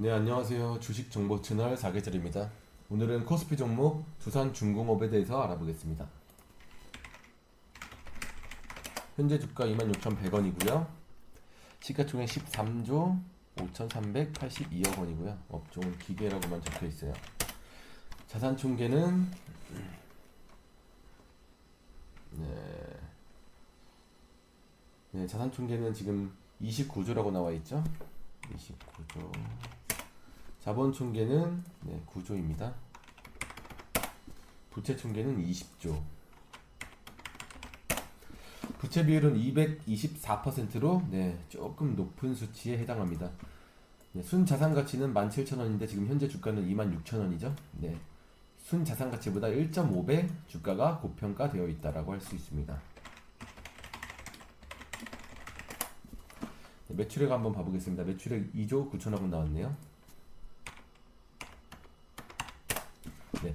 네, 안녕하세요. 주식 정보 채널 사계절입니다. 오늘은 코스피 종목 두산 중공업에 대해서 알아보겠습니다. 현재 주가 26,100원이고요. 시가총액 13조 5,382억 원이고요. 업종은 기계라고만 적혀 있어요. 자산 총계는 네. 네, 자산 총계는 지금 29조라고 나와 있죠. 29조. 자본 총계는 네, 9조입니다. 부채 총계는 20조. 부채 비율은 224%로 네, 조금 높은 수치에 해당합니다. 네, 순 자산 가치는 17,000원인데 지금 현재 주가는 26,000원이죠. 네. 순 자산 가치보다 1.5배 주가가 고평가되어 있다라고 할 수 있습니다. 네, 매출액 한번 봐보겠습니다. 매출액 2조 9천억 원 나왔네요. 네.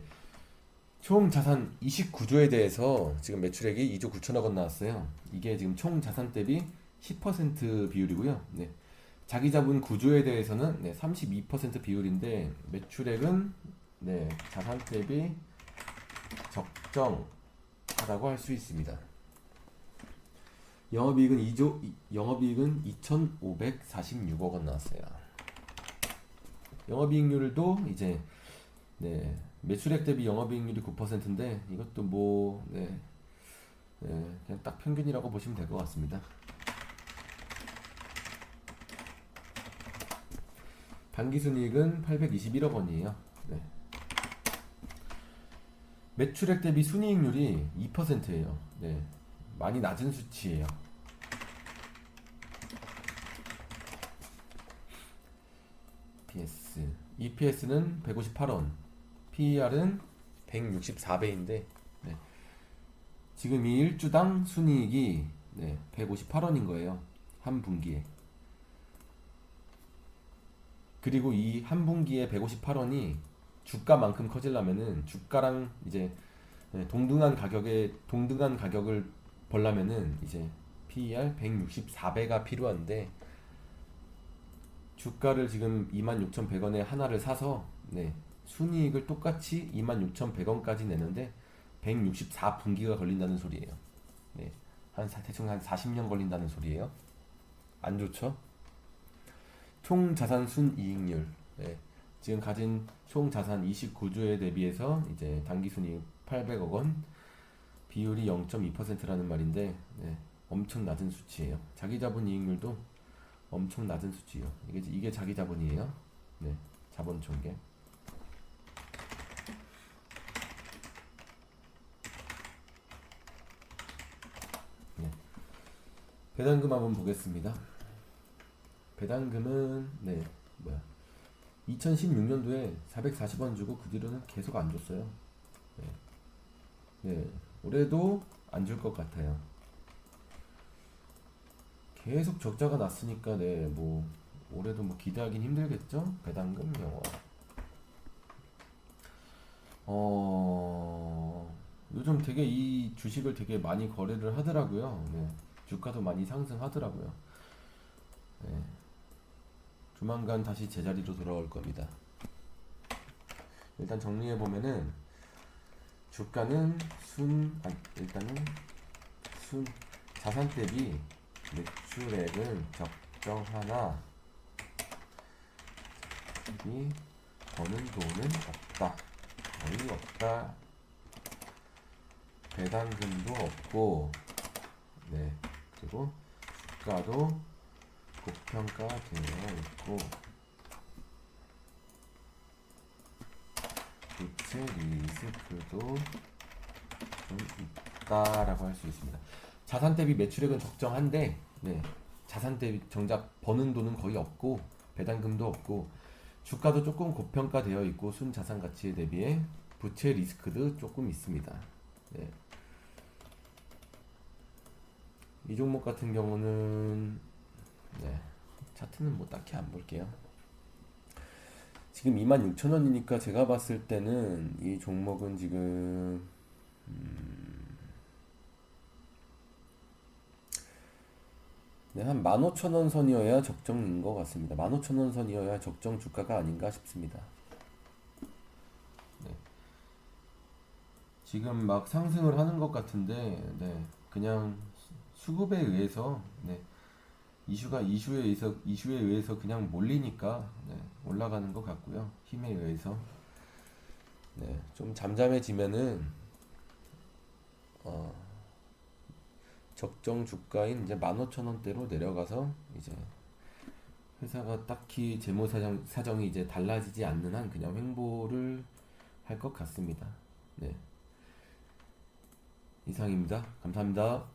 총 자산 29조에 대해서 지금 매출액이 2조 9천억 원 나왔어요. 이게 지금 총 자산 대비 10% 비율이고요. 네. 자기 자본 구조에 대해서는 네, 32% 비율인데 매출액은 네, 자산 대비 적정하다고 할 수 있습니다. 영업이익은 2조 이- 영업이익은 2,546억 원 나왔어요. 영업이익률도 이제 네, 매출액 대비 영업이익률이 9%인데 이것도 뭐 네, 네, 그냥 딱 평균이라고 보시면 될 것 같습니다. 단기순이익은 821억 원이에요. 네. 매출액 대비 순이익률이 2%예요. 네. 많이 낮은 수치예요. EPS. EPS는 158원. PER은 164배인데 네. 지금 이 1주당 순이익이 네, 158원인 거예요. 한 분기에. 그리고 이 한 분기에 158원이 주가만큼 커지려면은 주가랑 이제 네, 동등한 가격에 동등한 가격을 벌려면은 이제 PER 164배가 필요한데 주가를 지금 26,100원에 하나를 사서 네, 순이익을 똑같이 26,100원까지 내는데 164분기가 걸린다는 소리예요. 네, 한 사- 대충 한 40년 걸린다는 소리예요. 안 좋죠? 총 자산 순이익률. 네, 지금 가진 총 자산 29조에 대비해서 이제 단기 순이익 800억 원, 비율이 0.2%라는 말인데 네, 엄청 낮은 수치예요. 자기 자본 이익률도 엄청 낮은 수치예요. 이게 이게 자기 자본이에요. 네, 자본 총계. 배당금 한번 보겠습니다. 배당금은 네 뭐야 2016년도에 440원 주고 그 뒤로는 계속 안 줬어요. 네, 네 올해도 안 줄 것 같아요. 계속 적자가 났으니까 네뭐 올해도 뭐 기대하긴 힘들겠죠? 배당금 영화. 어 요즘 되게 이 주식을 되게 많이 거래를 하더라고요. 네, 주가도 많이 상승하더라고요. 네. 조만간 다시 제자리로 돌아올 겁니다. 일단 정리해 보면은 주가는 순 아, 일단은 순 자산 대비 매출액은 적정하나 이 버는 돈은 없다 거의 없다 배당금도 없고 네 그리고 주가도 고평가되어 있고 부채 리스크도 좀 있다라고 할 수 있습니다. 자산 대비 매출액은 적정한데 네, 자산 대비 정작 버는 돈은 거의 없고 배당금도 없고 주가도 조금 고평가되어 있고 순 자산 가치에 대비해 부채 리스크도 조금 있습니다. 네. 이 종목 같은 경우는 네, 차트는 뭐 딱히 안 볼게요. 지금 26,000원이니까 제가 봤을 때는 이 종목은 지금 음, 네, 한 15,000원 선이어야 적정인 것 같습니다. 15,000원 선이어야 적정 주가가 아닌가 싶습니다. 네. 지금 막 상승을 하는 것 같은데, 네, 그냥 수- 수급에 의해서, 네, 이슈가 이슈에 의해서 이슈에 의해서 그냥 몰리니까 네, 올라가는 것 같고요. 힘에 의해서, 네, 좀 잠잠해지면은 어, 적정 주가인 이제 15,000원대로 내려가서 이제 회사가 딱히 재무 사정 사정이 이제 달라지지 않는 한 그냥 횡보를 할 것 같습니다. 네. 이상입니다. 감사합니다.